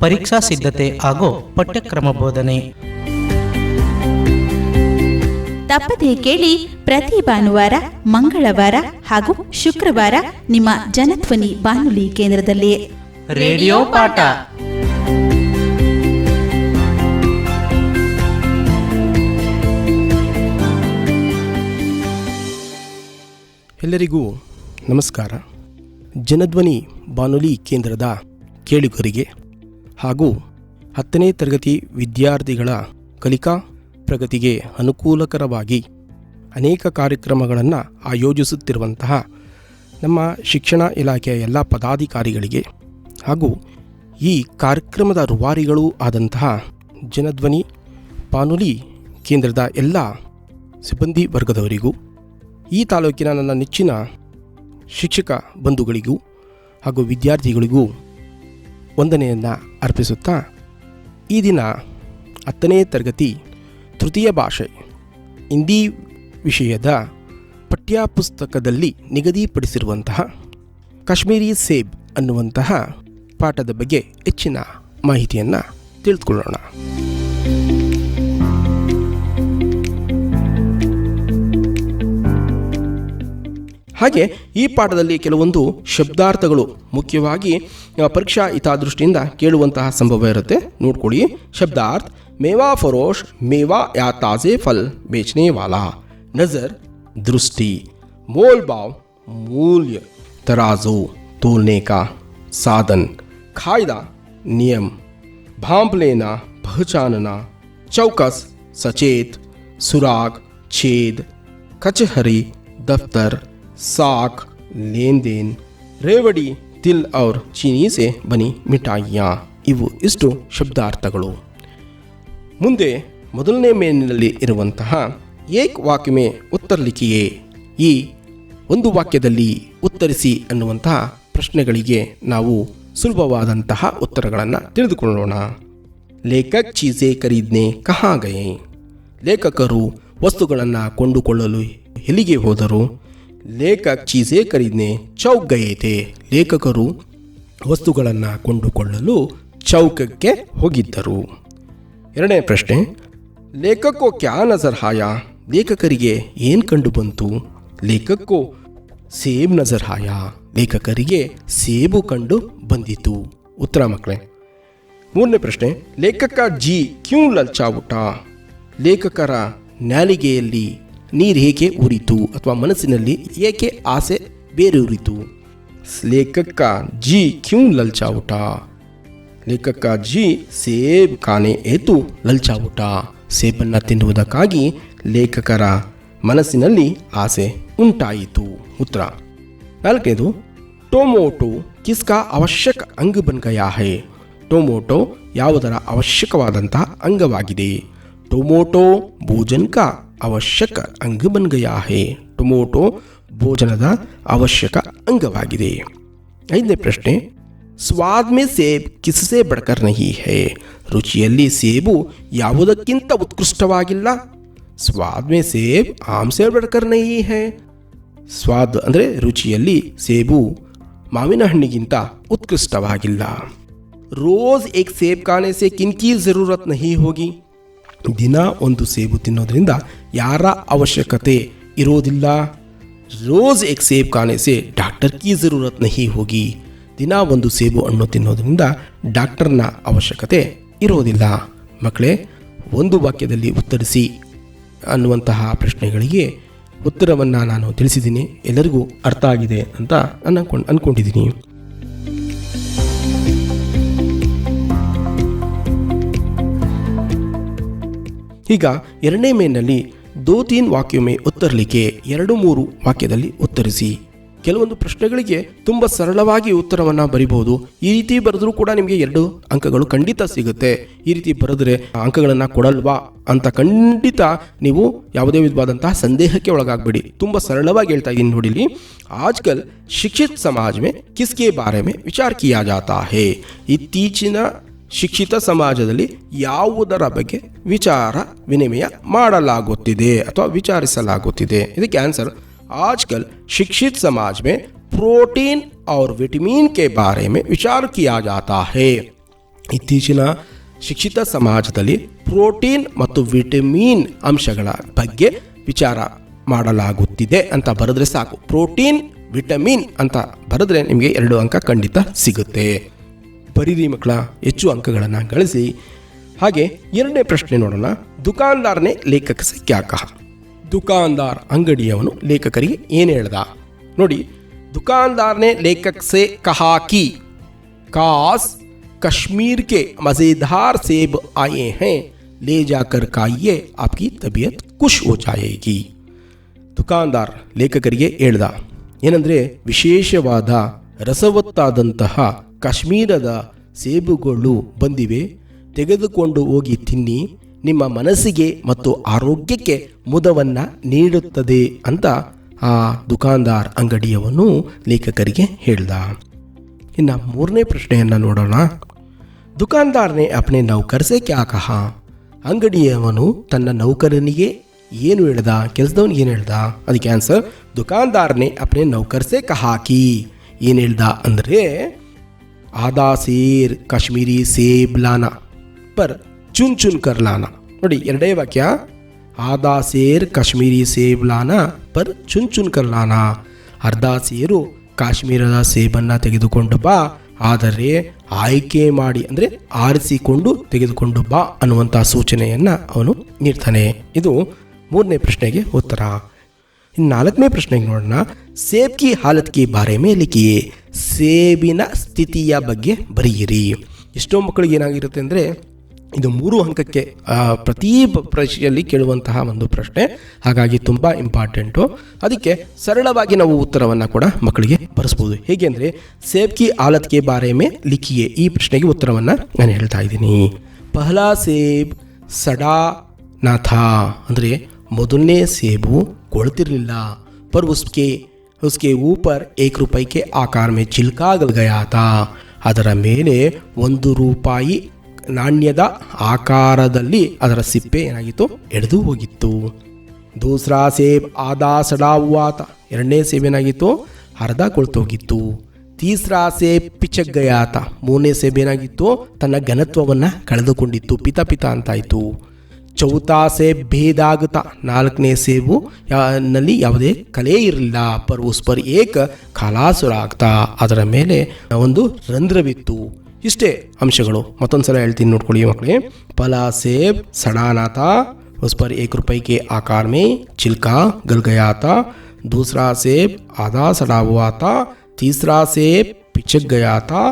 ಪರೀಕ್ಷಾ ಸಿದ್ಧತೆ ಹಾಗೂ ಪಠ್ಯಕ್ರಮ ಬೋಧನೆ. ತಪ್ಪದೇ ಕೇಳಿ ಪ್ರತಿ ಭಾನುವಾರ ಮಂಗಳವಾರ ಹಾಗೂ ಶುಕ್ರವಾರ ನಿಮ್ಮ ಜನಧ್ವನಿ ಬಾನುಲಿ ಕೇಂದ್ರದಲ್ಲಿ ರೇಡಿಯೋ ಪಾಠ. ಎಲ್ಲರಿಗೂ ನಮಸ್ಕಾರ. ಜನಧ್ವನಿ ಬಾನುಲಿ ಕೇಂದ್ರದ ಕೇಳುಗರಿಗೆ ಹಾಗೂ ಹತ್ತನೇ ತರಗತಿ ವಿದ್ಯಾರ್ಥಿಗಳ ಕಲಿಕಾ ಪ್ರಗತಿಗೆ ಅನುಕೂಲಕರವಾಗಿ ಅನೇಕ ಕಾರ್ಯಕ್ರಮಗಳನ್ನು ಆಯೋಜಿಸುತ್ತಿರುವಂತಹ ನಮ್ಮ ಶಿಕ್ಷಣ ಇಲಾಖೆಯ ಎಲ್ಲ ಪದಾಧಿಕಾರಿಗಳಿಗೆ ಹಾಗೂ ಈ ಕಾರ್ಯಕ್ರಮದ ರುವಾರಿಗಳು ಆದಂತಹ ಜನಧ್ವನಿ ಪಾನುಲಿ ಕೇಂದ್ರದ ಎಲ್ಲ ಸಿಬ್ಬಂದಿ ವರ್ಗದವರಿಗೂ, ಈ ತಾಲೂಕಿನ ನನ್ನ ನೆಚ್ಚಿನ ಶಿಕ್ಷಕ ಬಂಧುಗಳಿಗೂ ಹಾಗೂ ವಿದ್ಯಾರ್ಥಿಗಳಿಗೂ ವಂದನೆಯನ್ನು ಅರ್ಪಿಸುತ್ತಾ ಈ ದಿನ ಹತ್ತನೇ ತರಗತಿ ತೃತೀಯ ಭಾಷೆ ಹಿಂದಿ ವಿಷಯದ ಪಠ್ಯಪುಸ್ತಕದಲ್ಲಿ ನಿಗದಿಪಡಿಸಿರುವಂತಹ ಕಾಶ್ಮೀರಿ ಸೇಬ್ ಅನ್ನುವಂತಹ ಪಾಠದ ಬಗ್ಗೆ ಹೆಚ್ಚಿನ ಮಾಹಿತಿಯನ್ನು ತಿಳಿದುಕೊಳ್ಳೋಣ. ಹಾಗೆ ಈ ಪಾಠದಲ್ಲಿ ಕೆಲವೊಂದು ಶಬ್ದಾರ್ಥಗಳು ಮುಖ್ಯವಾಗಿ ಪರೀಕ್ಷಾ ಹಿತಾದೃಷ್ಟಿಯಿಂದ ಕೇಳುವಂತಹ ಸಂಭವ ಇರುತ್ತೆ. ನೋಡ್ಕೊಳ್ಳಿ. ಶಬ್ದಾರ್ಥ, ಮೇವಾ ಫರೋಶ್ ಮೇವಾ ಯಾ ತಾಜೆ ಫಲ್, ಬೇಚನೆ ವಾಲಾ. ನಜರ್, ದೃಷ್ಟಿ. ಮೋಲ್ ಬಾವ್ ಮೂಲ್ಯ. ತರಾಜು, ತೋಲ್ನೇಕಾ. ಸಾಧನ್. ಖಾಯ್ದ, ನಿಯಮ್. ಭಾಂಪ್ಲೇನಾ ಪಹಚಾನನಾ ಚೌಕಸ್, ಸಚೇತ್. ಸುರಾಗ್, ಛೇದ್. ಕಚಹರಿ, ದಫ್ತರ್. साख लेन देन रेवड़ी तिल और चीनी से बनी मिठाइयाँ ಇವು ಇಷ್ಟು ಶಬ್ದಾರ್ಥಗಳು ಮುಂದೆ ಮೊದಲನೇ ಮೇಲಿನಲ್ಲಿ ಇರುವಂತಹ ಏಕ್ ವಾಕ್ಯಮೆ ಉತ್ತರ ಲಿಖಿಯೇ ಈ ಒಂದು ವಾಕ್ಯದಲ್ಲಿ ಉತ್ತರಿಸಿ ಅನ್ನುವಂತಹ ಪ್ರಶ್ನೆಗಳಿಗೆ ನಾವು ಸುಲಭವಾದಂತಹ ಉತ್ತರಗಳನ್ನು ತಿಳಿದುಕೊಳ್ಳೋಣ ಲೇಖಕ್ ಚೀಸೆ ಖರೀದ್ನೆ ಕಹಾ ಗಯೆ ಲೇಖಕರು ವಸ್ತುಗಳನ್ನು ಕೊಂಡುಕೊಳ್ಳಲು ಎಲ್ಲಿಗೆ ಹೋದರು ಲೇಖಕ್ ಚೀಸೆ ಖರೀದ್ನೆ ಚೌಕ್ ಗಯೇತೆ ಲೇಖಕರು ವಸ್ತುಗಳನ್ನು ಕೊಂಡುಕೊಳ್ಳಲು ಚೌಕಕ್ಕೆ ಹೋಗಿದ್ದರು. ಎರಡನೇ ಪ್ರಶ್ನೆ, ಲೇಖಕೋ ಕ್ಯಾ ನಜರ್ ಹಾಯ ಲೇಖಕರಿಗೆ ಏನು ಕಂಡು ಬಂತು ಲೇಖಕ್ಕೋ ಸೇಬ್ ನಜರ್ ಹಾಯ ಲೇಖಕರಿಗೆ ಸೇಬು ಕಂಡು ಬಂದಿತು. ಉತ್ತರ ಮಕ್ಕಳೇ, ಮೂರನೇ ಪ್ರಶ್ನೆ, ಲೇಖಕ ಜಿ ಕ್ಯೂ ಲಲ್ಚಾವುಟ? ಲೇಖಕರ ನಾಲಿಗೆಯಲ್ಲಿ ನೀರು ಏಕೆ ಉರಿತು ಅಥವಾ ಮನಸ್ಸಿನಲ್ಲಿ ಏಕೆ ಆಸೆ ಬೇರೂರಿತು? ಲೇಖಕ ಜಿ. ಕ್ಯೂ. ಲಲ್ಚಾವುಟ. ಲೇಖಕ ಜಿ. ಸೇಬ್ ಖಾನೆ ಏತು ಲಲ್ಚಾವುಟ. ಸೇಬನ್ನು ತಿನ್ನುವುದಕ್ಕಾಗಿ ಲೇಖಕರ ಮನಸ್ಸಿನಲ್ಲಿ ಆಸೆ ಉಂಟಾಯಿತು. ಉತ್ತರ. ನಾಲ್ಕನೇದು ಟೊಮೊಟೊ ಕಿಸ್ಕ ಅವಶ್ಯಕ ಅಂಗ ಬನ್ ಗಯಾ ಹೈ ಟೊಮೊಟೊ ಯಾವುದರ ಅವಶ್ಯಕವಾದಂತಹ ಅಂಗವಾಗಿದೆ? ಟೊಮೊಟೊ ಭೋಜನ್ ಕಾ ಅವಶ್ಯಕ ಅಂಗ ಬನ್ ಗಯಾ ಹೈ ಟೊಮೊಟೊ ಭೋಜನದ ಅವಶ್ಯಕ ಅಂಗವಾಗಿದೆ. ಐದನೇ ಪ್ರಶ್ನೆ. ಸ್ವಾದ್ ಮೇ ಸೇಬ್ ಕಿಸ್ಸೆ ಬಡ್ಕರ್ ನಹಿ ಹೇ. ರುಚಿಯಲ್ಲಿ ಸೇಬು ಯಾವುದಕ್ಕಿಂತ ಉತ್ಕೃಷ್ಟವಾಗಿಲ್ಲ. ಸ್ವಾದ್ ಮೇ ಸೇಬ್ ಆಮ್ ಸೇ ಬಡ್ಕರ್ ನಹಿ ಹೇ. ಸ್ವಾದ್ ಅಂದರೆ ರುಚಿಯಲ್ಲಿ ಸೇಬು ಮಾವಿನ ಹಣ್ಣಿಗಿಂತ ಉತ್ಕೃಷ್ಟವಾಗಿಲ್ಲ. ರೋಜ್ ಏಕ್ ಸೇಬ್ ಖಾನೆ ಸೆ ಕಿನ್ಕಿ ಜರೂರತ್ ನಹಿ ಹೋಗಿ. ದಿನ ಒಂದು ಸೇಬು ತಿನ್ನೋದ್ರಿಂದ ಯಾರ ಅವಶ್ಯಕತೆ ಇರೋದಿಲ್ಲ. ರೋಸ್ ಎಕ್ ಸೇಬ್ ಖಾನೆ ಸೆ ಡಾಕ್ಟರ್ ಕೀ ಜರೂರತ್ ನಹಿ ಹೋಗಿ ದಿನ ಒಂದು ಸೇಬು ಹಣ್ಣು ತಿನ್ನೋದ್ರಿಂದ ಡಾಕ್ಟರ್ನ ಅವಶ್ಯಕತೆ ಇರೋದಿಲ್ಲ. ಮಕ್ಕಳೇ, ಒಂದು ವಾಕ್ಯದಲ್ಲಿ ಉತ್ತರಿಸಿ ಅನ್ನುವಂತಹ ಪ್ರಶ್ನೆಗಳಿಗೆ ಉತ್ತರವನ್ನು ನಾನು ತಿಳಿಸಿದ್ದೀನಿ. ಎಲ್ಲರಿಗೂ ಅರ್ಥ ಆಗಿದೆ ಅಂತ ಅನ್ಕೊಂಡು ಅಂದ್ಕೊಂಡಿದ್ದೀನಿ ಈಗ ಎರಡನೇ ಮೇನಲ್ಲಿ ದೋ ತೀನ್ ವಾಕ್ಯೊಮ್ಮೆ ಉತ್ತರಲಿಕ್ಕೆ ಎರಡು ಮೂರು ವಾಕ್ಯದಲ್ಲಿ ಉತ್ತರಿಸಿ. ಕೆಲವೊಂದು ಪ್ರಶ್ನೆಗಳಿಗೆ ತುಂಬ ಸರಳವಾಗಿ ಉತ್ತರವನ್ನು ಬರಿಬಹುದು. ಈ ರೀತಿ ಬರೆದ್ರೂ ಕೂಡ ನಿಮಗೆ ಎರಡು ಅಂಕಗಳು ಖಂಡಿತ ಸಿಗುತ್ತೆ. ಈ ರೀತಿ ಬರೆದ್ರೆ ಅಂಕಗಳನ್ನು ಕೊಡಲ್ವಾ ಅಂತ ಖಂಡಿತ ನೀವು ಯಾವುದೇ ವಿಧವಾದಂತಹ ಸಂದೇಹಕ್ಕೆ ಒಳಗಾಗಬೇಡಿ. ತುಂಬ ಸರಳವಾಗಿ ಹೇಳ್ತಾ ಇದ್ದೀನಿ ನೋಡಿಲಿ ಆಜ್ಕಲ್ ಶಿಕ್ಷಿತ ಸಮಾಜ ಮೇ ಕಿಸ್ಕೆ ಬಾರೆ ಮೇ ವಿಚಾರ ಕಿಯಾ ಜಾತಾ ಹೇ. ಇತ್ತೀಚಿನ ಶಿಕ್ಷಿತ ಸಮಾಜದಲ್ಲಿ ಯಾವುದರ ಬಗ್ಗೆ ವಿಚಾರ ವಿನಿಮಯ ಮಾಡಲಾಗುತ್ತಿದೆ ಅಥವಾ ವಿಚಾರಿಸಲಾಗುತ್ತಿದೆ ಇದಕ್ಕೆ ಆನ್ಸರ್ आजकल शिक्षित समाज में प्रोटीन और विटामिन के बारे में विचार किया जाता है ಇತ್ತೀಚಿನ ಶಿಕ್ಷಿತ ಸಮಾಜದಲ್ಲಿ ಪ್ರೋಟೀನ್ ಮತ್ತು ವಿಟಮಿನ್ ಅಂಶಗಳ ಬಗ್ಗೆ ವಿಚಾರ ಮಾಡಲಾಗುತ್ತಿದೆ ಅಂತ ಬರೆದ್ರೆ ಸಾಕು ಪ್ರೋಟೀನ್ ವಿಟಮಿನ್ ಅಂತ ಬರೆದ್ರೆ ನಿಮಗೆ ಎರಡು ಅಂಕ ಖಂಡಿತ ಸಿಗುತ್ತೆ ಬರೀರಿ ಮಕ್ಕಳ ಹೆಚ್ಚು ಅಂಕಗಳನ್ನು ಗಳಿಸಿ ಹಾಗೆ ಎರಡನೇ ಪ್ರಶ್ನೆ ನೋಡೋಣ ದುಕಾನ್ದಾರ್ನೇ ಲೇಖಕ ಸೆ ಕ್ಯಾ ಕಹ ದುಕಾನ್ದಾರ್ ಅಂಗಡಿಯವನು ಲೇಖಕರಿಗೆ ಏನು ಹೇಳ್ದ ನೋಡಿ ದುಕಾನ್ದಾರ್ನೇ ಲೇಖಕ್ ಸೆ ಕಹಾ ಕಿ ಕಾಸ್ कश्मीर के मज़ेदार सेब आए हैं ले जाकर खाइए आपकी तबीयत खुश हो जाएगी ದುಕಾನ್ದಾರ್ ಲೇಖಕರಿಗೆ ಹೇಳ್ದ ಏನಂದರೆ ವಿಶೇಷವಾದ ರಸವತ್ತಾದಂತಹ ಕಾಶ್ಮೀರದ ಸೇಬುಗಳು ಬಂದಿವೆ. ತೆಗೆದುಕೊಂಡು ಹೋಗಿ ತಿನ್ನಿ. ನಿಮ್ಮ ಮನಸ್ಸಿಗೆ ಮತ್ತು ಆರೋಗ್ಯಕ್ಕೆ ಮುದವನ್ನು ನೀಡುತ್ತದೆ ಅಂತ ಆ ದುಕಾನ್ದಾರ್ ಅಂಗಡಿಯವನು ಲೇಖಕರಿಗೆ ಹೇಳ್ದ. ಇನ್ನು ಮೂರನೇ ಪ್ರಶ್ನೆಯನ್ನು ನೋಡೋಣ. ದುಕಾನ್ದಾರನೇ ಅಪ್ನೆ ನೌಕರ್ ಸೆ ಕ್ಯಾ ಅಂಗಡಿಯವನು ತನ್ನ ನೌಕರನಿಗೆ ಏನು ಹೇಳ್ದ? ಕೆಲಸದವನಿಗೆ ಏನು ಹೇಳ್ದ? ಅದಕ್ಕೆ ಆನ್ಸರ್ ದುಕಾನ್ದಾರನೇ ಅಪ್ನೆ ನೌಕರ್ ಕಹಾಕಿ. ಏನು ಹೇಳ್ದ ಅಂದರೆ ಆದಾ ಸೇರ್ ಕಾಶ್ಮೀರಿ ಸೇಬ್ ಲಾನಾ. ಪರ್, ಚುನ್ ಚುನ್ ಕರ್ ಲಾನಾ. ನೋಡಿ, ಎರಡೇ ವಾಕ್ಯ. ಆದಾ ಸೇರ್ ಕಾಶ್ಮೀರಿ ಸೇಬ್ ಲಾನಾ, ಪರ್, ಚುನ್ ಚುನ್ ಕರ್ ಲಾನಾ. ಅರ್ಧ ಸೇರು ಕಾಶ್ಮೀರದ ಸೇಬನ್ನು ತೆಗೆದುಕೊಂಡು ಬಾ, ಆದರೆ ಆಯ್ಕೆ ಮಾಡಿ, ಅಂದರೆ ಆರಿಸಿಕೊಂಡು ತೆಗೆದುಕೊಂಡು ಬಾ ಅನ್ನುವಂಥ ಸೂಚನೆಯನ್ನು ಅವನು ನೀಡ್ತಾನೆ. ಇದು ಮೂರನೇ ಪ್ರಶ್ನೆಗೆ ಉತ್ತರ. ನಾಲ್ಕನೇ ಪ್ರಶ್ನೆಗೆ ನೋಡೋಣ. ಸೇಬ್ ಕಿ ಹಾಲತ್ ಕಿ ಬಾರೆ ಲಿಖಿಯೇ ಸೇಬಿನ ಸ್ಥಿತಿಯ ಬಗ್ಗೆ ಬರೆಯಿರಿ. ಎಷ್ಟೋ ಮಕ್ಕಳಿಗೆ ಏನಾಗಿರುತ್ತೆ ಅಂದರೆ, ಇದು ಮೂರು ಅಂಕಕ್ಕೆ ಪ್ರತಿ ಪ್ರಶ್ನೆಯಲ್ಲಿ ಕೇಳುವಂತಹ ಒಂದು ಪ್ರಶ್ನೆ. ಹಾಗಾಗಿ ತುಂಬ ಇಂಪಾರ್ಟೆಂಟು. ಅದಕ್ಕೆ ಸರಳವಾಗಿ ನಾವು ಉತ್ತರವನ್ನು ಕೂಡ ಮಕ್ಕಳಿಗೆ ಬರೆಸ್ಬೋದು. ಹೇಗೆ ಅಂದರೆ ಸೇಬ್ ಕಿ ಹಾಲತ್ ಕೆ ಬಾರೆ ಮೇ ಲಿಖಿಯೇ ಈ ಪ್ರಶ್ನೆಗೆ ಉತ್ತರವನ್ನು ನಾನು ಹೇಳ್ತಾ ಇದ್ದೀನಿ. ಪಹಲಾ ಸೇಬ್ ಸಡಾ ನಾಥ ಅಂದರೆ ಮೊದಲನೇ ಸೇಬು ಕೊಳ್ತಿರಲಿಲ್ಲ पर उसके उसके ऊपर एक रुपए के आकार में ಚಿಲ್ಕಾ ಗಲ್ ಗಯಾ ತಾ ಅದರ ಮೇಲೆ ಒಂದು ರೂಪಾಯಿ ನಾಣ್ಯದ ಆಕಾರದಲ್ಲಿ ಅದರ ಸಿಪ್ಪೆ ಏನಾಗಿತ್ತು ಎಳೆದು ಹೋಗಿತ್ತು ದೂಸರಾ ಸೇಬ್ ಆದಾ ಸಡಾ ಹುವಾ ತಾ ಎರಡನೇ ಸೇಬ್ ಏನಾಗಿತ್ತು ಅರ್ಧ ಕೊಳ್ತೋಗಿತ್ತು ತೀಸರಾ ಸೇಬ್ ಪಿಚಕ್ ಗಯಾ ತಾ ಮೂರನೇ ಸೇಬ್ ಏನಾಗಿತ್ತು ತನ್ನ ಘನತ್ವವನ್ನು ಕಳೆದುಕೊಂಡಿತ್ತು ಪಿತ ಪಿತ ಅಂತಾಯಿತು ಚೌಥಾ ಸೇಬ್ ಭೇದಾಗುತ್ತಾ ನಾಲ್ಕನೇ ಸೇಬು ಯಾ- ನಲ್ಲಿ ಯಾವುದೇ ಕಲೆ ಇರಲಿಲ್ಲ ಪರ್ ಉಸ್ ಪರ್ ಏಕ ಖಲಾಸುರಾಗ್ತಾ ಅದರ ಮೇಲೆ ಒಂದು ರಂಧ್ರವಿತ್ತು ಇಷ್ಟೇ ಅಂಶಗಳು ಮತ್ತೊಂದು ಸಲ ಹೇಳ್ತೀನಿ ನೋಡ್ಕೊಳ್ಳಿ ಮಕ್ಕಳೇ ಫಲ ಸೇಬ್ ಸಡಾನಾಥ ಉಸ್ ಪರ್ ಏಕ್ ರೂಪಾಯಿ के आकार में छिलका गल गया था दूसरा सेब आधा सड़ा हुआ था तीसरा सेब पिचक गया था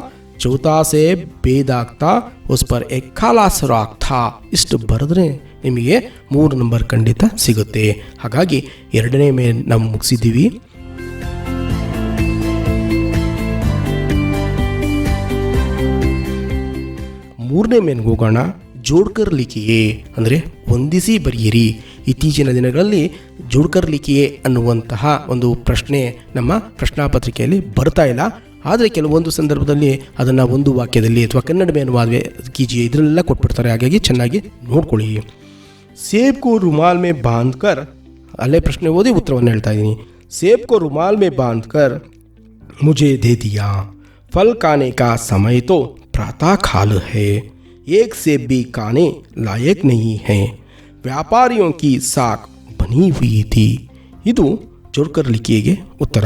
ಚೌಥಾ से ಬೇದಾಗ್ತಾ ಉಸ್ ಪರ್ ಎಕ್ ಖಾಲಾ ಸುರಾಗ್ ಥಾ ಇಷ್ಟು ಬರೆದ್ರೆ ನಿಮಗೆ ಮೂರು ನಂಬರ್ ಖಂಡಿತ ಸಿಗುತ್ತೆ. ಹಾಗಾಗಿ ಎರಡನೇ ಮೇನ್ ನಾವು ಮುಗಿಸಿದ್ದೀವಿ. ಮೂರನೇ ಮೇನ್ಗೆ ಹೋಗೋಣ. ಜೋಡ್ಕರ್ ಲಿಖಿಯೇ ಅಂದರೆ ಹೊಂದಿಸಿ ಬರೆಯಿರಿ. ಇತ್ತೀಚಿನ ದಿನಗಳಲ್ಲಿ ಜೋಡ್ಕರ್ ಲಿಖಿಯೇ ಅನ್ನುವಂತಹ ಒಂದು ಪ್ರಶ್ನೆ ನಮ್ಮ ಪ್ರಶ್ನಾಪತ್ರಿಕೆಯಲ್ಲಿ ಬರ್ತಾ ಇಲ್ಲ. ಆದರೆ ಕೆಲವೊಂದು ಸಂದರ್ಭದಲ್ಲಿ ಅದನ್ನು ಒಂದು ವಾಕ್ಯದಲ್ಲಿ ಅಥವಾ ಕನ್ನಡ ಅನುವಾದ ಕೀಜಿ ಇದರಲ್ಲೆಲ್ಲ ಕೊಟ್ಬಿಡ್ತಾರೆ ಹಾಗಾಗಿ ಚೆನ್ನಾಗಿ ನೋಡ್ಕೊಳ್ಳಿ ಸೇಬ್ ಕೋ ರುಮಾಲ್ ಮೇ ಬಾಂಧ್ ಕರ್ ಅಲ್ಲೇ ಪ್ರಶ್ನೆ ಓದಿ ಉತ್ತರವನ್ನು ಹೇಳ್ತಾ ಇದ್ದೀನಿ ಸೇಬ್ ಕೋ ರುಮಾಲ್ ಮೇ ಬಾಂಧ್ ಕರ್ मुझे दे दिया फल खाने का समय तो प्रातः काल है एक सेब भी खाने लायक नहीं है ವ್ಯಾಪಾರಿಯೋ ಕಿ ಸಾಕ್ ಬನಿ ಹುಯಿ ಥಿ ಇದು ಜೋಡ್ಕರ್ ಲಿಖಿಯಗೆ ಉತ್ತರ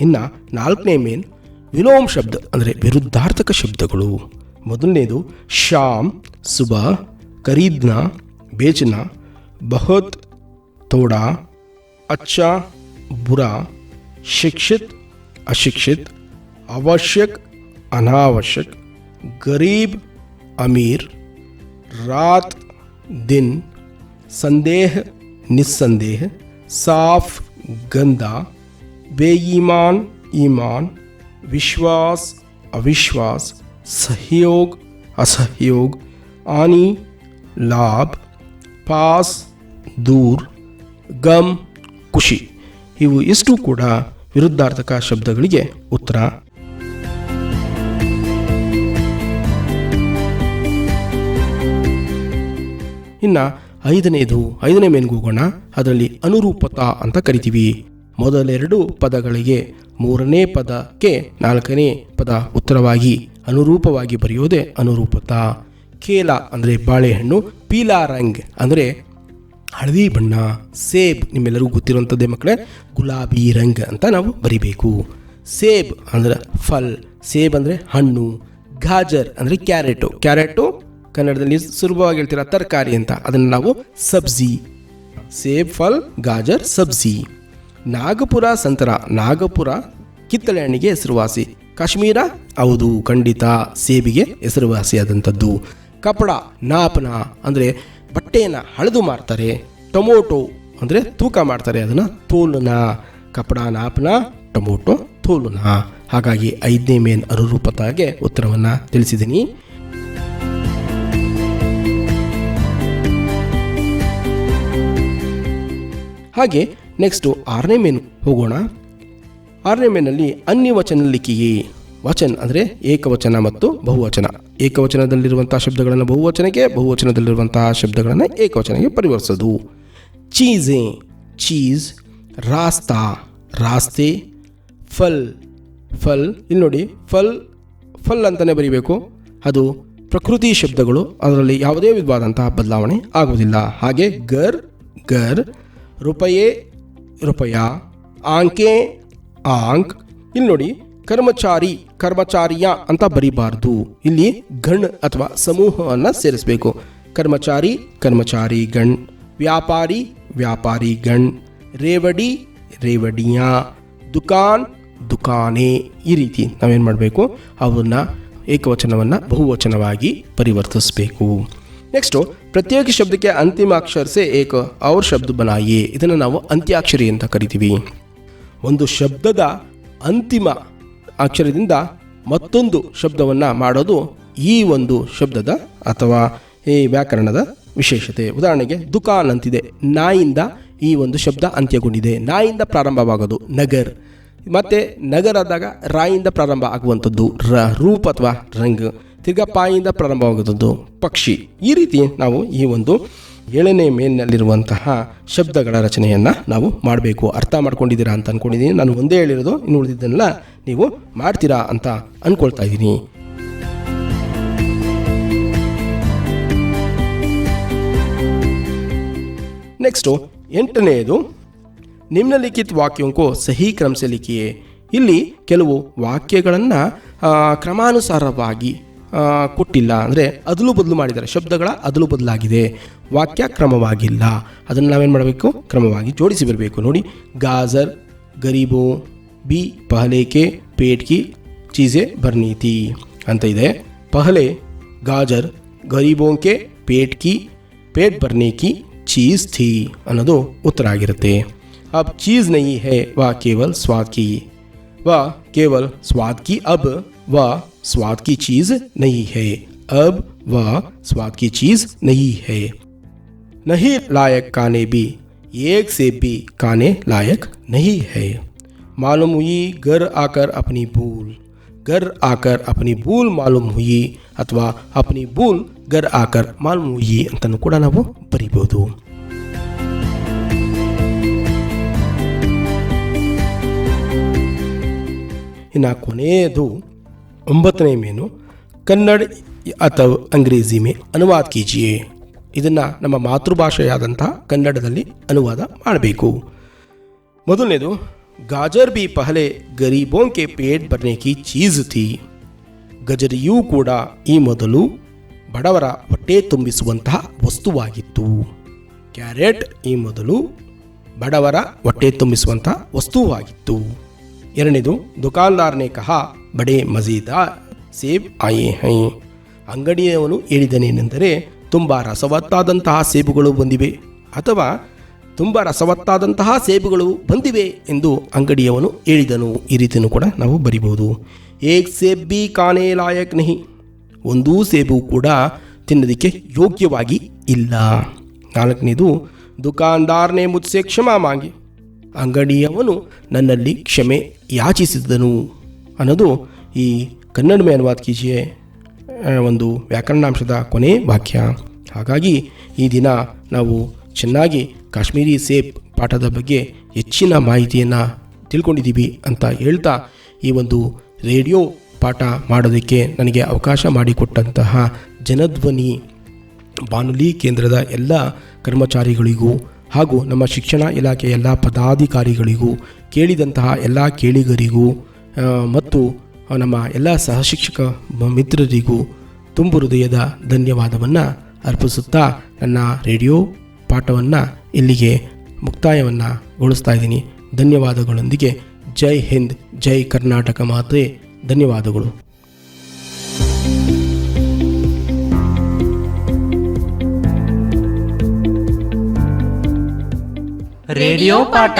ಇನ್ನು ನಾಲ್ಕನೇ ಮೇನ್ ವಿಲೋಮ್ ಶಬ್ದ ಅಂದರೆ ವಿರುದ್ಧಾರ್ಥಕ ಶಬ್ದಗಳು. ಮೊದಲನೇದು, ಶ್ಯಾಮ್, ಸುಬಾ ಖರೀದ್ನ ಬೇಚನ ಬಹತ್, ತೋಡಾ, ಅಚ್ಚಾ, ಬುರಾ, ಶಿಕ್ಷಿತ್, ಅಶಿಕ್ಷಿತ್, ಅವಶ್ಯಕ್, ಅನಾವಶ್ಯಕ್, ಗರೀಬ್, ಅಮೀರ್, ರಾತ್, ದಿನ್, ಸಂದೇಹ, ನಿಸ್ಸಂದೇಹ, ಸಾಫ್, ಗಂಧ ಬೇಯಿಮಾನ್ ಇಮಾನ್ विश्वास अविश्वास सहयोग असहयोग आनी लाभ ಪಾಸ್ ದೂರ್ ಗಮ್ ಖುಷಿ ಇವು ಇಷ್ಟು ಕೂಡ ವಿರುದ್ಧಾರ್ಥಕ ಶಬ್ದಗಳಿಗೆ ಉತ್ತರ ಇನ್ನು ಐದನೇದು ಐದನೇ ಮೇನ್ಗೆ ಹೋಗೋಣ ಅದರಲ್ಲಿ ಅನುರೂಪತ ಅಂತ ಕರಿತೀವಿ ಮೊದಲೆರಡು ಪದಗಳಿಗೆ ಮೂರನೇ ಪದಕ್ಕೆ ನಾಲ್ಕನೇ ಪದ ಉತ್ತರವಾಗಿ ಅನುರೂಪವಾಗಿ ಬರೆಯೋದೇ ಅನುರೂಪತ. ಕೇಲ ಅಂದರೆ ಬಾಳೆಹಣ್ಣು, ಪೀಲಾ ರಂಗ್ ಅಂದರೆ ಹಳದಿ ಬಣ್ಣ. ಸೇಬ್ ನಿಮ್ಮೆಲ್ಲರಿಗೂ ಗೊತ್ತಿರುವಂಥದ್ದೇ ಮಕ್ಕಳೇ, ಗುಲಾಬಿ ರಂಗ್ ಅಂತ ನಾವು ಬರಿಬೇಕು. ಸೇಬ್ ಅಂದರೆ ಫಲ್, ಸೇಬ್ ಅಂದರೆ ಹಣ್ಣು. ಗಾಜರ್ ಅಂದರೆ ಕ್ಯಾರೆಟು. ಕ್ಯಾರೆಟು ಕನ್ನಡದಲ್ಲಿ ಸುಲಭವಾಗಿ ಹೇಳ್ತೀರಾ ತರಕಾರಿ ಅಂತ. ಅದನ್ನು ನಾವು ಸಬ್ಜಿ. ಸೇಬ್, ಫಲ್, ಗಾಜರ್, ಸಬ್ಜಿ. ನಾಗಪುರ ಸಂತರ, ನಾಗಪುರ ಕಿತ್ತಳೆ ಹಣ್ಣಿಗೆ ಹೆಸರುವಾಸಿ. ಕಾಶ್ಮೀರ? ಹೌದು, ಖಂಡಿತ. ಸೇಬಿಗೆ ಹೆಸರುವಾಸಿಯಾದಂಥದ್ದು. ಕಪಡ ನಾಪನ, ಅಂದರೆ ಬಟ್ಟೆಯನ್ನು ಹಳೆದು ಮಾರ್ತಾರೆ. ಟೊಮೊಟೊ, ಅಂದರೆ ತೂಕ ಮಾಡ್ತಾರೆ ಅದನ್ನು ತೋಲನ. ಕಪಡ ನಾಪನ, ಟೊಮೊಟೊ, ತೋಲನ. ಹಾಗಾಗಿ ಐದನೇ ಮೇನ್ ಅನುರೂಪತಾಗೆ ಉತ್ತರವನ್ನು ತಿಳಿಸಿದ್ದೀನಿ ಹಾಗೆ ನೆಕ್ಸ್ಟು ಆರನೇ ಮೇನು ಹೋಗೋಣ. ಆರನೇ ಮೇನಲ್ಲಿ ಅನ್ಯವಚನ ಲಿಖಿಯೇ. ವಚನ ಅಂದರೆ ಏಕವಚನ ಮತ್ತು ಬಹುವಚನ. ಏಕವಚನದಲ್ಲಿರುವಂತಹ ಶಬ್ದಗಳನ್ನು ಬಹುವಚನಕ್ಕೆ, ಬಹುವಚನದಲ್ಲಿರುವಂತಹ ಶಬ್ದಗಳನ್ನು ಏಕವಚನಕ್ಕೆ ಪರಿವರ್ತಿಸೋದು ಚೀಸೆ. ಚೀಸ್, ರಾಸ್ತಾ. ರಾಸ್ತೆ, ಫಲ್. ಫಲ್, ಇಲ್ಲಿ ನೋಡಿ, ಫಲ್ ಫಲ್ ಅಂತಲೇ ಬರೀಬೇಕು. ಅದು ಪ್ರಕೃತಿ ಶಬ್ದಗಳು, ಅದರಲ್ಲಿ ಯಾವುದೇ ವಿಧವಾದಂತಹ ಬದಲಾವಣೆ ಆಗುವುದಿಲ್ಲ. ಹಾಗೆ ಗರ್ ಗರ್, ರೂಪಾಯೇ ರೂಪಾಯ ಆಂಕೆ ಆಂಕ್. ಇಲ್ಲಿ ನೋಡಿ, ಕರ್ಮಚಾರಿ, ಕರ್ಮಚಾರಿಯ ಅಂತ ಬರಿಬಾರ್ದು. ಇಲ್ಲಿ ಗಣ್ ಅಥವಾ ಸಮೂಹವನ್ನು ಸೇರಿಸಬೇಕು. ಕರ್ಮಚಾರಿ ಕರ್ಮಚಾರಿ ಗಣ್. ವ್ಯಾಪಾರಿ ವ್ಯಾಪಾರಿ ಗಣ್. ರೇವಡಿ, ರೇವಡಿಯ. ದುಕಾನ್, ದುಕಾನೆ. ಈ ರೀತಿ ನಾವೇನು ಮಾಡಬೇಕು? ಅವನ್ನ ಏಕವಚನವನ್ನು ಬಹುವಚನವಾಗಿ ಪರಿವರ್ತಿಸಬೇಕು. ನೆಕ್ಸ್ಟು ಪ್ರತ್ಯೇಕ ಶಬ್ದಕ್ಕೆ ಅಂತಿಮ ಅಕ್ಷರ ಸೆ ಏಕ ಅವ್ರ ಶಬ್ದ ಬನಾಯಿ. ಇದನ್ನು ನಾವು ಅಂತ್ಯಾಕ್ಷರಿ ಅಂತ ಕರಿತೀವಿ. ಒಂದು ಶಬ್ದದ ಅಂತಿಮ ಅಕ್ಷರದಿಂದ ಮತ್ತೊಂದು ಶಬ್ದವನ್ನು ಮಾಡೋದು ಈ ಒಂದು ಶಬ್ದದ ಅಥವಾ ಈ ವ್ಯಾಕರಣದ ವಿಶೇಷತೆ. ಉದಾಹರಣೆಗೆ, ದುಕಾನ್ ಅಂತಿದೆ. ನಾಯಿಂದ ಈ ಒಂದು ಶಬ್ದ ಅಂತ್ಯಗೊಂಡಿದೆ. ನಾಯಿಂದ ಪ್ರಾರಂಭವಾಗೋದು ನಗರ್. ಮತ್ತೆ ನಗರ ಆದಾಗ ರಾಯಿಂದ ಪ್ರಾರಂಭ ಆಗುವಂಥದ್ದು ರ, ರೂಪ ಅಥವಾ ರಂಗ್. ತಿರ್ಗಾ ಪಾಯಿಂದ ಪಕ್ಷಿ. ಈ ರೀತಿ ನಾವು ಈ ಒಂದು ಏಳನೇ ಮೇಲಿನಲ್ಲಿರುವಂತಹ ಶಬ್ದಗಳ ರಚನೆಯನ್ನು ನಾವು ಮಾಡಬೇಕು. ಅರ್ಥ ಮಾಡ್ಕೊಂಡಿದ್ದೀರಾ ಅಂತ ಅಂದ್ಕೊಂಡಿದ್ದೀನಿ ನಾನು ಒಂದೇ ಹೇಳಿರೋದು, ಇನ್ನು ಉಳಿದಿದ್ದನ್ನೆಲ್ಲ ನೀವು ಮಾಡ್ತೀರಾ ಅಂತ ಅಂದ್ಕೊಳ್ತಾ ಇದ್ದೀನಿ. ನೆಕ್ಸ್ಟು ಎಂಟನೆಯದು, ನಿಮ್ನಲಿಖಿತ ವಾಕ್ಯಕ್ಕೂ ಸಹಿ ಕ್ರಮಸಲಿಕೆಯೇ ಇಲ್ಲಿ ಕೆಲವು ವಾಕ್ಯಗಳನ್ನು ಕ್ರಮಾನುಸಾರವಾಗಿ ಕೊಟ್ಟಿಲ್ಲ ಅಂದರೆ ಅದಲು ಬದಲು ಮಾಡಿದ್ದಾರೆ. ಶಬ್ದಗಳ ಅದಲು ಬದಲಾಗಿದೆ. ವಾಕ್ಯ ಕ್ರಮವಾಗಿಲ್ಲ ಅದನ್ನು ನಾವೇನು ಮಾಡಬೇಕು? ಕ್ರಮವಾಗಿ ಜೋಡಿಸಿ ಬರಬೇಕು. ನೋಡಿ, ಗಾಜರ್, ಗರೀಬೋ, ಬಿ, ಪಹಲೇಕೆ, ಪೇಟ್ಕಿ, ಚೀಸೆ, ಬರ್ನೀತಿ ಅಂತ ಇದೆ. ಪಹಲೆ, ಗಾಜರ್, ಗರೀಬೋಂಕೆ, ಪೇಟ್ಕಿ, ಪೇಟ್ ಬರ್ನೇಕಿ, ಚೀಸ್ ಥಿ ಅನ್ನೋದು ಉತ್ತರ ಆಗಿರುತ್ತೆ. ಅಬ್, ಚೀಸ್ ನೈ ಹೇ, ವಾ ಕೇವಲ್ ಸ್ವಾದ್ ಕಿ ವಾ ಕೇವಲ್ ಸ್ವಾದ್ ಕಿ ಅಬ್ वह स्वाद की चीज़ नहीं है अब वह स्वाद की चीज़ नहीं है नहीं लायक खाने भी एक से भी खाने लायक नहीं है मालूम हुई घर आकर अपनी भूल घर आकर अपनी भूल मालूम हुई ಅಥವಾ अपनी भूल घर आकर मालूम हुई ಅಂತಲೂ ಕೂಡ ನಾವು ಬರಿಬೋದು ಇನ್ನು ಕೊನೆಯದು ಒಂಬತ್ತನೇ ಮೇನು. ಕನ್ನಡ ಅಥವಾ ಅಂಗ್ರೇಜಿ ಮೇ ಅನುವಾದ ಕೀಜಿಯೇ. ಇದನ್ನು ನಮ್ಮ ಮಾತೃಭಾಷೆಯಾದಂತಹ ಕನ್ನಡದಲ್ಲಿ ಅನುವಾದ ಮಾಡಬೇಕು. ಮೊದಲನೇದು, ಗಾಜರ್ ಬಿ ಪಹಲೆ ಗರೀಬೋಂಕೆ ಪೇಟ್ ಬರ್ನೆ ಕಿ ಚೀಸ್ ಥಿ. ಗಜರಿಯೂ ಕೂಡ ಈ ಮೊದಲು ಬಡವರ ಹೊಟ್ಟೆ ತುಂಬಿಸುವಂತಹ ವಸ್ತುವಾಗಿತ್ತು. ಕ್ಯಾರೆಟ್ ಈ ಮೊದಲು ಬಡವರ ಹೊಟ್ಟೆ ತುಂಬಿಸುವಂತಹ ವಸ್ತುವಾಗಿತ್ತು. ಎರಡನೇದು ದುಕಾನ್ದಾರನೇ ಕಹ ಬಡೆ ಮಜೀದಾರ್ ಸೇಬ್ ಆಯೇ ಹೈ. ಅಂಗಡಿಯವನು ಹೇಳಿದನೇನೆಂದರೆ, ತುಂಬ ರಸವತ್ತಾದಂತಹ ಸೇಬುಗಳು ಬಂದಿವೆ ಅಥವಾ ತುಂಬ ರಸವತ್ತಾದಂತಹ ಸೇಬುಗಳು ಬಂದಿವೆ ಎಂದು ಅಂಗಡಿಯವನು ಹೇಳಿದನು. ಈ ರೀತಿಯೂ ಕೂಡ ನಾವು ಬರಿಬೋದು ಏಕ್ ಸೇಬ್ ಬಿ ಕಾನೇ ಲಾಯಕ್ ನಹಿ. ಒಂದೂ ಸೇಬು ಕೂಡ ತಿನ್ನೋದಕ್ಕೆ ಯೋಗ್ಯವಾಗಿ ಇಲ್ಲ. ನಾಲ್ಕನೇದು, ದುಕಾನ್ದಾರ್ನೇ ಮುತ್ಸೆ ಕ್ಷಮಾ ಮಾಂಗಿ. ಅಂಗಡಿಯವನು ನನ್ನಲ್ಲಿ ಕ್ಷಮೆ ಯಾಚಿಸಿದನು. ಅನ್ನೋದು ಈ ಕನ್ನಡ ಮೇ ಅನುವಾದ ಕೀಜಿಯೇ ಒಂದು ವ್ಯಾಕರಣಾಂಶದ ಕೊನೆ ವಾಕ್ಯ. ಹಾಗಾಗಿ ಈ ದಿನ ನಾವು ಚೆನ್ನಾಗಿ ಕಾಶ್ಮೀರಿ ಸೇಬ್ ಪಾಠದ ಬಗ್ಗೆ ಹೆಚ್ಚಿನ ಮಾಹಿತಿಯನ್ನು ತಿಳ್ಕೊಂಡಿದ್ದೀವಿ ಅಂತ ಹೇಳ್ತಾ ಈ ಒಂದು ರೇಡಿಯೋ ಪಾಠ ಮಾಡೋದಕ್ಕೆ ನನಗೆ ಅವಕಾಶ ಮಾಡಿಕೊಟ್ಟಂತಹ ಜನಧ್ವನಿ ಬಾನುಲಿ ಕೇಂದ್ರದ ಎಲ್ಲ ಕರ್ಮಚಾರಿಗಳಿಗೂ ಹಾಗೂ ನಮ್ಮ ಶಿಕ್ಷಣ ಇಲಾಖೆಯ ಎಲ್ಲ ಪದಾಧಿಕಾರಿಗಳಿಗೂ, ಕೇಳಿದಂತಹ ಎಲ್ಲ ಕೇಳಿಗರಿಗೂ ಮತ್ತು ನಮ್ಮ ಎಲ್ಲ ಸಹಶಿಕ್ಷಕ ಮಿತ್ರರಿಗೂ ತುಂಬು ಹೃದಯದ ಧನ್ಯವಾದವನ್ನು ಅರ್ಪಿಸುತ್ತಾ ನನ್ನ ರೇಡಿಯೋ ಪಾಠವನ್ನು ಇಲ್ಲಿಗೆ ಮುಕ್ತಾಯವನ್ನು ಗೊಳಿಸ್ತಾ ಇದ್ದೀನಿ. ಧನ್ಯವಾದಗಳೊಂದಿಗೆ ಜೈ ಹಿಂದ್, ಜೈ ಕರ್ನಾಟಕ ಮಾತೆ. ಧನ್ಯವಾದಗಳು. ರೇಡಿಯೋ ಪಾಠ.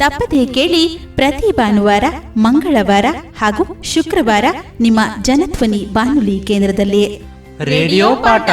ತಪ್ಪದೇ ಕೇಳಿ ಪ್ರತಿ ಭಾನುವಾರ ಮಂಗಳವಾರ ಹಾಗೂ ಶುಕ್ರವಾರ ನಿಮ್ಮ ಜನಧ್ವನಿ ಬಾನುಲಿ ಕೇಂದ್ರದಲ್ಲಿ ರೇಡಿಯೋ ಪಾಠ.